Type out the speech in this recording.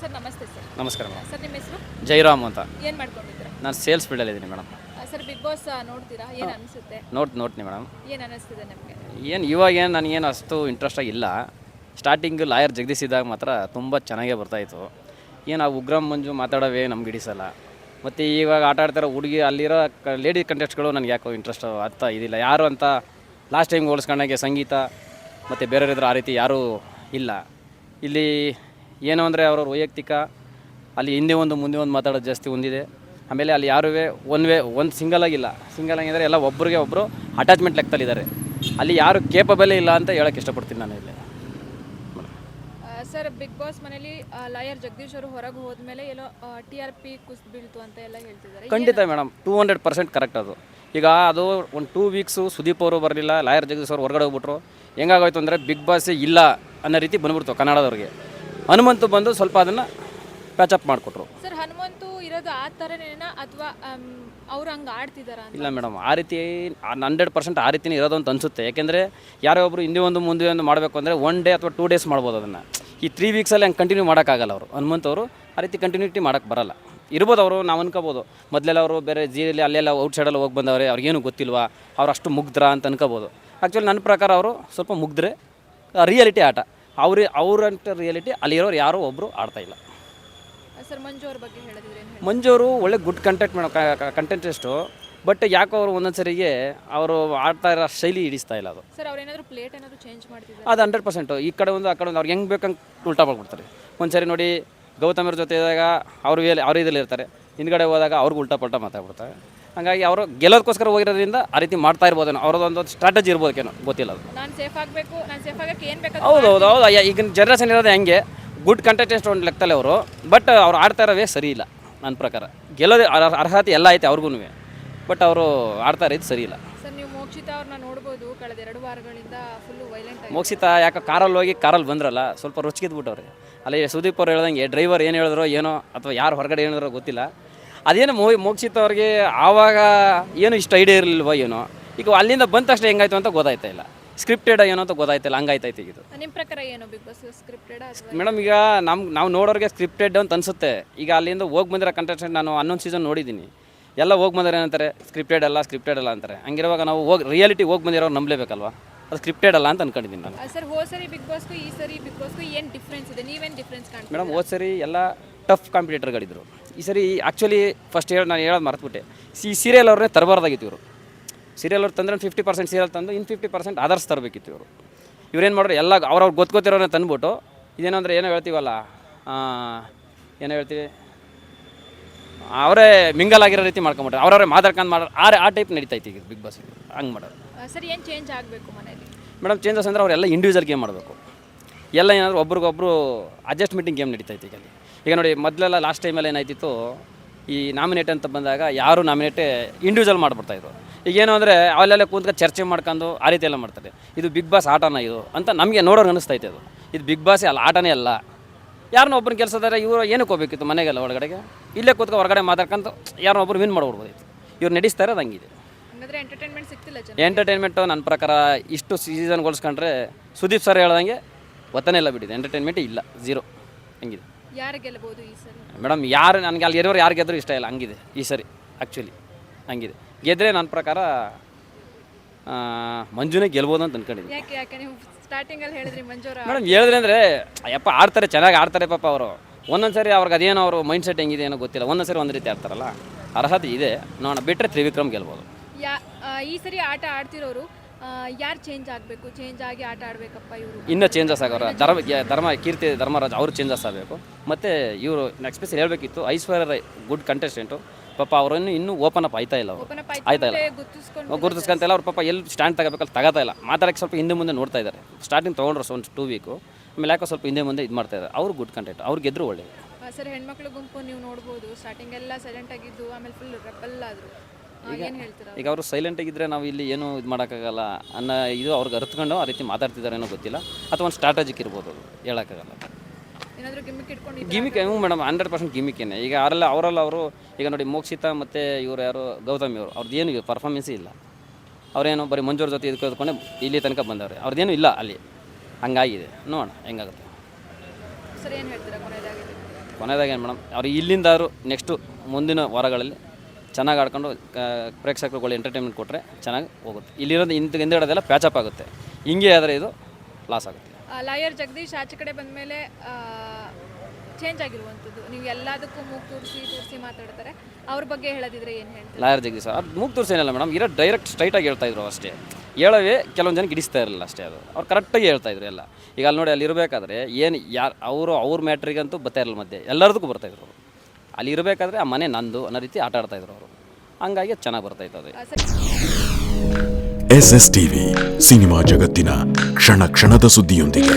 Sir ನಮಸ್ತೆ sir. ನಮಸ್ಕಾರ madam. Sir ನಿಮ್ಮ ಹೆಸರು? ಜೈರಾಮ್ ಅಂತ. ಏನು ಮಾಡ್ಕೊಂಡಿದ್ದೀರಾ? ನಾನು ಸೇಲ್ಸ್ ಫೀಲ್ಡಲ್ಲಿದ್ದೀನಿ ಮೇಡಮ್. ಸರ್ ಬಿಗ್ ಬಾಸ್ ನೋಡ್ತೀರಾ? ಏನು ಅನಿಸುತ್ತೆ? ನೋಡ್ ನೋಡ್ತೀನಿ ಮೇಡಮ್. ಏನು ಅನಿಸ್ತಿದೆ ನಿಮಗೆ? ಏನು ಇವಾಗ ಏನು ನನಗೇನು ಅಷ್ಟು ಇಂಟ್ರೆಸ್ಟ್ ಆಗಿಲ್ಲ ಸ್ಟಾರ್ಟಿಂಗ್ ಲಾಯರ್ ಜಗದೀಶ್ ಇದ್ದಾಗ ಮಾತ್ರ ತುಂಬ ಚೆನ್ನಾಗೇ ಬರ್ತಾಯಿತ್ತು ಏನು ಆ ಉಗ್ರಂ ಮಂಜು ಮಾತಾಡೋವೇ ನಮ್ಗೆ ಹಿಡಿಸಲ್ಲ. ಮತ್ತು ಇವಾಗ ಆಟ ಆಡ್ತಿರೋ ಹುಡುಗಿ ಅಲ್ಲಿರೋ ಲೇಡಿ ಕಂಟೆಸ್ಟ್ಗಳು ನನಗೆ ಯಾಕೋ ಇಂಟ್ರೆಸ್ಟ್ ಅರ್ಥ ಇದಿಲ್ಲ. ಯಾರು ಅಂತ ಲಾಸ್ಟ್ ಟೈಮ್ ಹೋಲಿಸ್ಕೊಂಡಾಗೆ ಸಂಗೀತ ಮತ್ತು ಬೇರೆಯವ್ರಿದ್ರೆ ಆ ರೀತಿ ಯಾರೂ ಇಲ್ಲ. ಇಲ್ಲಿ ಏನು ಅಂದರೆ ಅವ್ರವ್ರ ವೈಯಕ್ತಿಕ ಅಲ್ಲಿ ಹಿಂದೆ ಒಂದು ಮುಂದೆ ಒಂದು ಮಾತಾಡೋದು ಜಾಸ್ತಿ ಹೊಂದಿದೆ ಆಮೇಲೆ ಅಲ್ಲಿ ಯಾರೂ ಒನ್ ವೇ ಒಂದು ಸಿಂಗಲ್ ಆಗಿಲ್ಲ. ಸಿಂಗಲ್ ಆಗಿದ್ರೆ ಎಲ್ಲ ಒಬ್ಬರಿಗೆ ಒಬ್ಬರು ಅಟ್ಯಾಚ್ಮೆಂಟ್ ಲೆಕ್ಕದಲ್ಲಿದ್ದಾರೆ ಅಲ್ಲಿ ಯಾರು ಕೇಪಬಲೇ ಇಲ್ಲ ಅಂತ ಹೇಳೋಕ್ಕೆ ಇಷ್ಟಪಡ್ತೀನಿ ನಾನು ಇಲ್ಲಿ. ಸರ್ ಬಿಗ್ ಬಾಸ್ ಮನೇಲಿ ಲಾಯರ್ ಜಗದೀಶ್ ಅವರು ಹೊರಗೆ ಹೋದ್ಮೇಲೆ ಎಲ್ಲೋ ಟಿ ಆರ್ ಪಿ ಕುಸ್ ಬೀಳ್ತು ಅಂತ ಎಲ್ಲ ಹೇಳ್ತಿದ್ದಾರೆ. ಖಂಡಿತ madam two hundred percent correct ಅದು. ಈಗ ಅದು ಒಂದು ಟೂ ವೀಕ್ಸು ಸುದೀಪ್ ಅವರು ಬರಲಿಲ್ಲ ಲಾಯರ್ ಜಗದೀಶ್ ಅವರು ಹೊರಗಡೆ ಹೋಗ್ಬಿಟ್ರು. ಹೆಂಗಾಗೋಯ್ತು ಅಂದರೆ ಬಿಗ್ ಬಾಸ್ ಇಲ್ಲ ಅನ್ನೋ ರೀತಿ ಬಂದ್ಬಿಡ್ತು ಕನ್ನಡದವ್ರಿಗೆ. ಹನುಮಂತು ಬಂದು ಸ್ವಲ್ಪ ಅದನ್ನು ಪ್ಯಾಚಪ್ ಮಾಡಿಕೊಟ್ರು. ಸರ್ ಹನುಮಂತು ಇರೋದು ಆ ಥರನೇನ ಅಥವಾ ಅವ್ರು ಹಂಗೆ ಆಡ್ತಿದಾರ ಇಲ್ಲ ಮೇಡಮ್ ಆ ರೀತಿ ಹಂಡ್ರೆಡ್ ಪರ್ಸೆಂಟ್ ಆ ರೀತಿನೇ ಇರೋದು ಅಂತ ಅನಿಸುತ್ತೆ. ಯಾಕೆಂದರೆ ಯಾರೋ ಒಬ್ಬರು ಹಿಂದೆ ಒಂದು ಮುಂದೆ ಒಂದು ಮಾಡಬೇಕು ಅಂದರೆ ಒನ್ ಡೇ ಅಥವಾ ಟೂ ಡೇಸ್ ಮಾಡ್ಬೋದು ಅದನ್ನು. ಈ ತ್ರೀ ವೀಕ್ಸಲ್ಲಿ ಹಂಗೆ ಕಂಟಿನ್ಯೂ ಮಾಡೋಕ್ಕಾಗಲ್ಲ ಅವರು. ಹನುಮಂತ್ ಅವರು ಆ ರೀತಿ ಕಂಟಿನ್ಯೂಟಿ ಮಾಡೋಕ್ಕೆ ಬರಲ್ಲ. ಇರ್ಬೋದು ಅವರು ನಾವು ಅನ್ಕೋಬೋದು. ಮೊದಲೆಲ್ಲ ಅವರು ಬೇರೆ ಜೀರಲ್ಲಿ ಅಲ್ಲೆಲ್ಲ ಔಟ್ ಸೈಡಲ್ಲಿ ಹೋಗಿ ಬಂದವ್ರೆ ಅವ್ರಿಗೇನು ಗೊತ್ತಿಲ್ವಾ? ಅವ್ರು ಅಷ್ಟು ಮುಗ್ದ್ರ ಅಂತ ಅನ್ಕೋಬೋದು. ಆ್ಯಕ್ಚುಲಿ ನನ್ನ ಪ್ರಕಾರ ಅವರು ಸ್ವಲ್ಪ ಮುಗ್ದ್ರೆ ರಿಯಾಲಿಟಿ ಆಟ. ಅವ್ರ ಅವ್ರಂಥ ರಿಯಾಲಿಟಿ ಅಲ್ಲಿರೋರು ಯಾರೂ ಒಬ್ಬರು ಆಡ್ತಾಯಿಲ್ಲ ಸರ್ ಮಂಜು ಅವ್ರ ಬಗ್ಗೆ ಹೇಳಿದ್ರೆ ಮಂಜು ಅವರು ಒಳ್ಳೆ good content madam contestant but ಯಾಕೋ ಅವರು ಒಂದೊಂದು ಸರಿಗೆ ಅವರು ಆಡ್ತಾ ಇರೋ ಶೈಲಿ ಹಿಡಿಸ್ತಾ ಇಲ್ಲ ಅದು. ಸರ್ ಅವ್ರೇನಾದ್ರು ಪ್ಲೇಟ್ ಏನಾದ್ರು ಚೇಂಜ್ ಮಾಡ್ತಿದ್ದಾರೆ? ಅದು ಹಂಡ್ರೆಡ್ ಪರ್ಸೆಂಟು ಈ ಕಡೆ ಒಂದು ಆ ಕಡೆ ಒಂದು ಅವ್ರು ಹೆಂಗೆ ಬೇಕಂಗೆ ಉಲ್ಟಾ ಮಾಡ್ಬಿಡ್ತಾರೆ. ಒಂದು ಸರಿ ನೋಡಿ ಗೌತಮರ ಜೊತೆ ಇದ್ದಾಗ ಅವರು ಅವ್ರ ಇದ್ರಲ್ಲಿ ಇರ್ತಾರೆ ಹಿಂದ್ಗಡೆ ಹೋದಾಗ ಅವ್ರಿಗೆ ಉಲ್ಟಾ ಪಲ್ಟಾ ಮಾತಾಡ್ಬಿಡ್ತಾರೆ. ಹಾಗಾಗಿ ಅವರು ಗೆಲ್ಲೋದಕ್ಕೋಸ್ಕರ ಹೋಗಿರೋದ್ರಿಂದ ಆ ರೀತಿ ಮಾಡ್ತಾ ಇರ್ಬೋದೇನೋ ಅವ್ರದ್ದೊಂದು ಸ್ಟ್ರಾಟಜಿ ಇರ್ಬೋದಕ್ಕೇನೋ ಗೊತ್ತಿಲ್ಲ ಅದು. ನಾನು ಸೇಫ್ ಆಗಬೇಕು ನಾನು ಸೇಫ್ ಆಗಕ್ಕೆ ಏನು ಬೇಕಾದ್ರೂ ಹೌದು ಹೌದು ಹೌದು ಅಯ್ಯ, ಈಗಿನ ಜನ್ರೇಷನ್ ಇರೋದು ಹೆಂಗೆ. ಗುಡ್ ಕಂಟೆಸ್ಟೆಂಟ್ ಒಂದು ಲೆಕ್ಕದಲ್ಲಿ ಅವರು ಬಟ್ ಅವ್ರು ಆಡ್ತಾ ಇರೋವೇ ಸರಿ ಇಲ್ಲ ನನ್ನ ಪ್ರಕಾರ. ಗೆಲ್ಲೋದೇ ಅರ್- ಅರ್ಹತೆ ಎಲ್ಲ ಐತೆ ಅವ್ರಿಗೂ ಬಟ್ ಅವರು ಆಡ್ತಾ ಇರೋದು ಸರಿ ಇಲ್ಲ. ಸರ್ ನೀವು ಮೋಕ್ಷಿತಾ ಅವ್ರನ್ನ ನೋಡ್ಬೋದು ಕಳೆದ ಎರಡು ವಾರಗಳಿಂದ ಫುಲ್ಲು ವೈಲೆಂಟ್ ಆಗಿ ಮೋಕ್ಷಿತ ಯಾಕೆ ಕಾರಲ್ಲಿ ಹೋಗಿ ಕಾರಲ್ಲಿ ಬಂದ್ರಲ್ಲ ಸ್ವಲ್ಪ ರೊಚ್ಚಿದ್ಬಿಟ್ಟವ್ರೆ ಅಲ್ಲಿ ಸುದೀಪ್ ಅವ್ರು ಹೇಳ್ದಂಗೆ ಡ್ರೈವರ್ ಏನು ಹೇಳಿದ್ರು ಏನೋ ಅಥವಾ ಯಾರು ಹೊರಗಡೆ ಏನಿದ್ರೋ ಗೊತ್ತಿಲ್ಲ. ಅದೇನು ಮೋ ಮೋಕ್ಷಿತ ಅವ್ರಿಗೆ ಆವಾಗ ಏನು ಇಷ್ಟು ಐಡಿಯಾ ಇರಲಿಲ್ವ ಏನೋ ಈಗ ಅಲ್ಲಿಂದ ಬಂದ ತಕ್ಷಣ ಹೆಂಗಾಯ್ತು ಅಂತ ಗೊತ್ತಾಯ್ತಾ ಇಲ್ಲ. ಸ್ಕ್ರಿಪ್ಟೆಡ್ ಏನೋ ಅಂತ ಗೊತ್ತಾಯ್ತಿಲ್ಲ ಹಂಗಾಯ್ತೈತೆ ಇದು ನಿಮ್ಮ ಪ್ರಕಾರ ಏನು ಬಿಗ್ ಬಾಸ್ ಸ್ಕ್ರಿಪ್ಟೆಡ್ ಮೇಡಮ್ ಈಗ ನಮ್ಮ ನಾವು ನೋಡೋರಿಗೆ ಸ್ಕ್ರಿಪ್ಟೆಡ್ ಅಂತ ಅನಿಸುತ್ತೆ. ಈಗ ಅಲ್ಲಿಂದ ಹೋಗಿ ಬಂದಿರೋ ಕಂಟೆಸ್ಟೆಂಟ್ ನಾನು ಹನ್ನೊಂದು ಸೀಸನ್ ನೋಡಿದ್ದೀನಿ. ಎಲ್ಲ ಹೋಗಿ ಬಂದರೆ ಏನಂತಾರೆ ಸ್ಕ್ರಿಪ್ಟೆಡ್ ಅಲ್ಲ ಸ್ಕ್ರಿಪ್ಟೆಡ್ ಅಲ್ಲ ಅಂತಾರೆ. ಹಂಗಿರುವಾಗ ನಾವು ಹೋಗಿ ರಿಯಾಲಿಟಿ ಹೋಗಿ ಬಂದಿರೋರು ನಂಬಲೇಬೇಕಲ್ವಾ? ಅದು ಸ್ಕ್ರಿಪ್ಟೆಡ್ ಅಲ್ಲ ಅಂತ ಅನ್ಕೊಂಡಿದ್ದೀನಿ ನಾನು. ಸರ್ ಹೋದ ಸರಿ ಬಿಗ್ ಬಾಸ್ಗೂ ಈ ಸರಿ ಬಿಗ್ ಬಾಸ್ಗೂ ಏನು ಡಿಫ್ರೆನ್ಸ್ ಇದೆ? ನೀವೇನು ಡಿಫ್ರೆನ್ಸ್ ಕಾಣ್ತೀವಿ ಮೇಡಮ್ ಹೋದ ಸರಿ ಎಲ್ಲ ಟಫ್ ಕಾಂಪಿಟೇಟರ್ಗಳಿದ್ರು ಈ ಸರಿ ಆ್ಯಕ್ಚುಲಿ ಫಸ್ಟ್ ಹೇಳಿ ನಾನು ಹೇಳೋದು ಮರೆತುಬಿಟ್ಟೆ. ಈ ಸೀರಿಯಲ್ ಅವ್ರನ್ನೇ ತರಬಾರ್ದಾಗಿತ್ತು ಇವರು. ಸೀರಿಯಲ್ ಅವ್ರು ತಂದ್ರೆ ಫಿಫ್ಟಿ ಪರ್ಸೆಂಟ್ ಸೀರಿಯಲ್ ತಂದು ಇನ್ನು ಫಿಫ್ಟಿ ಪರ್ಸೆಂಟ್ ಅದರ್ಸ್ ತರಬೇಕಿತ್ತು ಇವರು. ಇವ್ರೇನು ಮಾಡೋರು ಎಲ್ಲ ಅವ್ರವ್ರು ಗೊತ್ತಿರೋರನ್ನ ತಂದ್ಬಿಟ್ಟು ಇದೇನಂದ್ರೆ ಏನೋ ಹೇಳ್ತೀವಲ್ಲ ಏನೋ ಹೇಳ್ತೀವಿ ಅವರೇ ಮಿಂಗಲ್ ಆಗಿರೋ ರೀತಿ ಮಾಡ್ಕೊಂಬಿಟ್ರೆ. ಅವ್ರವ್ರೆ ಮಾತಾಡ್ಕೊಂಡು ಮಾಡೋರು ಆ ಆ ಟೈಪ್ ನಡೀತೈತಿ ಈಗ ಬಿಗ್ ಬಾಸ್ ಹಂಗೆ ಮಾಡೋರು ಸರ್ ಏನು ಚೇಂಜ್ ಆಗಬೇಕು ಮನೇಲಿ? ಮೇಡಮ್ ಚೇಂಜಸ್ ಅಂದರೆ ಅವರೆಲ್ಲ ಇಂಡಿವಿಜುವಲ್ ಗೇಮ್ ಮಾಡಬೇಕು ಎಲ್ಲ ಏನಾದರೂ ಒಬ್ರಿಗೊಬ್ರು ಅಡ್ಜಸ್ಟ್ ಮೀಟಿಂಗ್ ಗೇಮ್ ನಡೀತೈತೆ ಈಗ ಅಲ್ಲಿ ಈಗ ನೋಡಿ ಮೊದಲೆಲ್ಲ ಲಾಸ್ಟ್ ಟೈಮಲ್ಲಿ ಏನಾಯ್ತಿತ್ತು ಈ ನಾಮಿನೇಟ್ ಅಂತ ಬಂದಾಗ ಯಾರು ನಾಮಿನೇಟ್ ಇಂಡಿವಿಜುವಲ್ ಮಾಡಿಬಿಡ್ತಾಯಿದ್ರು ಈಗ ಏನು ಅಂದರೆ ಅಲ್ಲೆಲ್ಲ ಕೂತ್ಕೊಂಡು ಚರ್ಚೆ ಮಾಡ್ಕೊಂಡು ಆ ರೀತಿ ಎಲ್ಲ ಮಾಡ್ತಾರೆ. ಇದು ಬಿಗ್ ಬಾಸ್ ಆಟನ ಇದು ಅಂತ ನಮಗೆ ನೋಡೋರು ಅನಿಸ್ತೈತೆ ಅದು ಇದು. ಬಿಗ್ ಬಾಸೇ ಅಲ್ಲ ಆಟನೇ ಅಲ್ಲ. ಯಾರನ್ನ ಒಬ್ಬನ ಕೆಲಸದಾರೆ ಇವರು ಏನಕ್ಕೆ ಹೋಗ್ಬೇಕಿತ್ತು ಮನೆಗೆಲ್ಲ ಒಳಗಡೆಗೆ? ಇಲ್ಲೇ ಕೂತ್ಕೊಂಡು ಹೊರಗಡೆ ಮಾತಾಡ್ಕೊಂಡು ಯಾರನ್ನ ಒಬ್ಬರು ವಿನ್ ಮಾಡ್ಬಿಡ್ಬೋದಿತ್ತು. ಇವ್ರು ನಡೆಸ್ತಾರೆ ಅದು ಹಂಗಿದೆ. ಎಂಟರ್ಟೈನ್ಮೆಂಟು ನನ್ನ ಪ್ರಕಾರ ಇಷ್ಟು ಸೀಸನ್ಗೊಳಿಸ್ಕೊಂಡ್ರೆ ಸುದೀಪ್ ಸರ್ ಹೇಳ್ದಂಗೆ ಒತ್ತನೇ ಇಲ್ಲ ಬಿಟ್ಟಿದೆ. ಎಂಟರ್ಟೈನ್ಮೆಂಟ್ ಇಲ್ಲ. ಝೀರೋ ಹಂಗಿದೆ. ಯಾರು ಗೆಲ್ಲಬಹುದು ಈ ಸರಿ? ಮೇಡಮ್ ಯಾರು ನನಗೆ ಅಲ್ಲಿ ಇರೋರು ಯಾರು ಗೆದ್ದರೂ ಇಷ್ಟ ಇಲ್ಲ. ಹಂಗಿದೆ. ಈ ಸರಿ ಆ್ಯಕ್ಚುಲಿ ಹಂಗಿದೆ. ಗೆದ್ದರೆ ನನ್ನ ಪ್ರಕಾರ ಆ, ಮಂಜುನೇ ಗೆಲ್ಬೋದು ಅಂತ ಅನ್ಕೊಂಡಿದ್ದೀನಿ. ಯಾಕೆ ಯಾಕೆ? ನೀವು ಸ್ಟಾರ್ಟಿಂಗಲ್ಲಿ ಹೇಳಿದ್ರಿ ಮಂಜೂರ ಮೇಡಮ್ ಹೇಳಿದ್ರೆ ಅಂದರೆ ಅಯ್ಯಪ್ಪ ಆಡ್ತಾರೆ ಚೆನ್ನಾಗಿ ಆಡ್ತಾರೆ ಪಾಪ ಅವರು. ಒಂದೊಂದು ಸರಿ ಅವ್ರಿಗೆ ಅದೇನೋ ಅವರು ಮೈಂಡ್ ಸೆಟ್ ಹೆಂಗಿದೆ ಏನೋ ಗೊತ್ತಿಲ್ಲ. ಒಂದೊಂದು ಸರಿ ಒಂದು ರೀತಿ ಆಡ್ತಾರಲ್ಲ ಅರ್ಹತೆ ಇದೆ. ನೋಡೋಣ ಬಿಟ್ಟರೆ ತ್ರಿವಿಕ್ರಮ್ ಗೆಲ್ಬೋದು. ಯಾ ಆ, ಈ ಸರಿ ಆಟ ಆಡ್ತಿರೋರು ಯಾರು ಚೇಂಜ್ ಆಗಬೇಕು? ಚೇಂಜ್ ಆಗಿ ಆಟ ಆಡಬೇಕಪ್ಪ ಇವರು. ಇನ್ನೂ ಚೇಂಜಸ್ ಆಗೋರ ಧರ್ಮ ಧರ್ಮ ಕೀರ್ತಿ ಧರ್ಮರಾಜ್ ಅವರು ಚೇಂಜಸ್ ಆಗಬೇಕು. ಮತ್ತು ಇವರು ನೆಕ್ಸ್ಟ್ ಪೀಸ್ ಹೇಳಬೇಕಿತ್ತು ಐಶ್ವರ್ಯ ರೈ ಗುಡ್ ಕಂಟೆಸ್ಟೆಂಟು ಪಾಪ ಅವರನ್ನು ಇನ್ನೂ ಓಪನ್ ಅಪ್ ಆಯ್ತಾ ಇಲ್ಲ ಅವರು. ಆಯ್ತಾ ಇಲ್ಲ. ಗುರುತಿಸ್ಕೊಂತಿಲ್ಲ ಗುರುತಿಸ್ಕೊಂತೆಲ್ಲ ಅವ್ರ ಪಾಪ ಎಲ್ಲಿ ಸ್ಟ್ಯಾಂಡ್ ತಗೋಬೇಕಲ್ಲಿ ತಗೋತಾ ಇಲ್ಲ. ಮಾತಾಡೋಕ್ಕೆ ಸ್ವಲ್ಪ ಹಿಂದೆ ಮುಂದೆ ನೋಡ್ತಾ ಇದ್ದಾರೆ. ಸ್ಟಾರ್ಟಿಂಗ್ ತೊಗೊಂಡ್ರು ಒಂದು ಟೂ ವೀಕು ಆಮೇಲೆ ಯಾಕೋ ಸ್ವಲ್ಪ ಹಿಂದೆ ಮುಂದೆ ಇದು ಮಾಡ್ತಾ ಇದ್ದಾರೆ. ಅವ್ರು ಗುಡ್ ಕಂಟೆಂಟ್ ಅವ್ರು ಗೆದ್ರು ಒಳ್ಳೆಯದು ಸರ್ ಹೆಣ್ಮಕ್ಳು ಗುಂಪು ನೀವು ನೋಡ್ಬೋದು. ಸ್ಟಾರ್ಟಿಂಗ್ ಎಲ್ಲ ಸೈಲೆಂಟ್ ಆಗಿದ್ದು ಆಮೇಲೆ ಫುಲ್ ರೆಬಲ್ ಆದ್ರು. ಹೇಳ್ತೀರಾ ಈಗ ಅವರು ಸೈಲೆಂಟಾಗಿದ್ದರೆ ನಾವು ಇಲ್ಲಿ ಏನು ಇದು ಮಾಡೋಕ್ಕಾಗಲ್ಲ. ಅನ್ನೋ ಇದು ಅವ್ರಿಗೆ ಅರ್ತ್ಕೊಂಡು ಆ ರೀತಿ ಮಾತಾಡ್ತಿದ್ದಾರೇನೋ ಗೊತ್ತಿಲ್ಲ. ಅಥವಾ ಒಂದು ಸ್ಟ್ರಾಟಜಿಕ್ ಇರ್ಬೋದು ಅದು ಹೇಳೋಕ್ಕಾಗಲ್ಲ ಗಿಮಿಕ್ ಹ್ಞೂ ಮೇಡಮ್ ಹಂಡ್ರೆಡ್ ಪರ್ಸೆಂಟ್ ಗಿಮಿಕೇನೆ ಈಗ ಅವರೆಲ್ಲ ಅವರಲ್ಲ ಅವರು ಈಗ ನೋಡಿ ಮೋಕ್ಷಿತ ಮತ್ತು ಇವರು ಯಾರು ಗೌತಮಿ ಅವರು ಅವ್ರದ್ದು ಏನು ಪರ್ಫಾರ್ಮೆನ್ಸ್ ಇಲ್ಲ. ಅವರೇನು ಬರೀ ಮಂಜೂರ್ ಜೊತೆ ಇದಕ್ಕೊಂಡೆ ಇಲ್ಲಿ ತನಕ ಬಂದವ್ರೆ. ಅವ್ರದ್ದೇನು ಇಲ್ಲ ಅಲ್ಲಿ. ಹಂಗಾಗಿದೆ. ನೋಡೋಣ ಹೆಂಗಾಗುತ್ತೆ. ಕೊನೆಯದಾಗೇನು ಮೇಡಮ್ ಅವ್ರು ಇಲ್ಲಿಂದಾದ್ರು ನೆಕ್ಸ್ಟು ಮುಂದಿನ ವಾರಗಳಲ್ಲಿ ಚೆನ್ನಾಗಿ ಆಡ್ಕೊಂಡು ಪ್ರೇಕ್ಷಕರು ಪ್ರೇಕ್ಷಕರುಗಳು ಎಂಟರ್ಟೈನ್ಮೆಂಟ್ ಕೊಟ್ಟರೆ ಚೆನ್ನಾಗಿ ಹೋಗುತ್ತೆ. ಇಲ್ಲಿರೋದು ಇಂತ ಹಿಂದೆಗಡೆದೆಲ್ಲ ಪ್ಯಾಚಪ್ ಆಗುತ್ತೆ. ಹಿಂಗೆ ಆದರೆ ಇದು ಲಾಸ್ ಆಗುತ್ತೆ. ಲಾಯರ್ ಜಗದೀಶ್ ಆಚೆ ಕಡೆ ಬಂದಮೇಲೆ ಚೇಂಜ್ ಆಗಿರುವಂಥದ್ದು. ನೀವು ಎಲ್ಲದಕ್ಕೂ ಮೂಗು ತೂರಿಸಿ ತೂರಿಸಿ ಮಾತಾಡ್ತಾರೆ. ಅವ್ರ ಬಗ್ಗೆ ಹೇಳೋದಿದ್ರೆ ಏನು ಹೇಳ್ತಾರೆ? ಲಾಯರ್ ಜಗದೀಶ್ ಅದು ಮೂಗ್ ತೋರಿಸೇನಿಲ್ಲ ಮೇಡಮ್ ಇರೋ ಡೈರೆಕ್ಟ್ ಸ್ಟ್ರೈಟಾಗಿ ಹೇಳ್ತಾ ಇದ್ರು ಅಷ್ಟೇ. ಹೇಳೋವೇ ಕೆಲವೊಂದು ಜನಕ್ಕೆ ಇಡಿಸ್ತಾ ಇರಲಿಲ್ಲ ಅಷ್ಟೇ ಅದು. ಅವ್ರು ಕರೆಕ್ಟಾಗಿ ಹೇಳ್ತಾ ಇದ್ರು ಎಲ್ಲ. ಈಗ ಅಲ್ಲಿ ನೋಡಿ ಅಲ್ಲಿ ಇರಬೇಕಾದ್ರೆ ಏನು ಯಾರು ಅವರು ಅವ್ರ ಮ್ಯಾಟ್ರಿಗಂತೂ ಬರ್ತಾ ಇರಲಿಲ್ಲ ಮಧ್ಯೆ. ಎಲ್ಲರದಕ್ಕೂ ಬರ್ತಾಯಿದ್ರು ಅವರು. ಅಲ್ಲಿ ಇರಬೇಕಾದ್ರೆ ಆ ಮನೆ ನಂದು ಅನ್ನೋ ರೀತಿ ಆಟ ಆಡ್ತಾಯಿದ್ರು ಅವರು. ಹಂಗಾಗಿ ಚೆನ್ನಾಗಿ ಬರ್ತಾಯಿತ್ತು ಅದು. ಎಸ್ ಎಸ್ ಟಿವಿ ಸಿನಿಮಾ ಜಗತ್ತಿನ ಕ್ಷಣ ಕ್ಷಣದ ಸುದ್ದಿಯೊಂದಿಗೆ.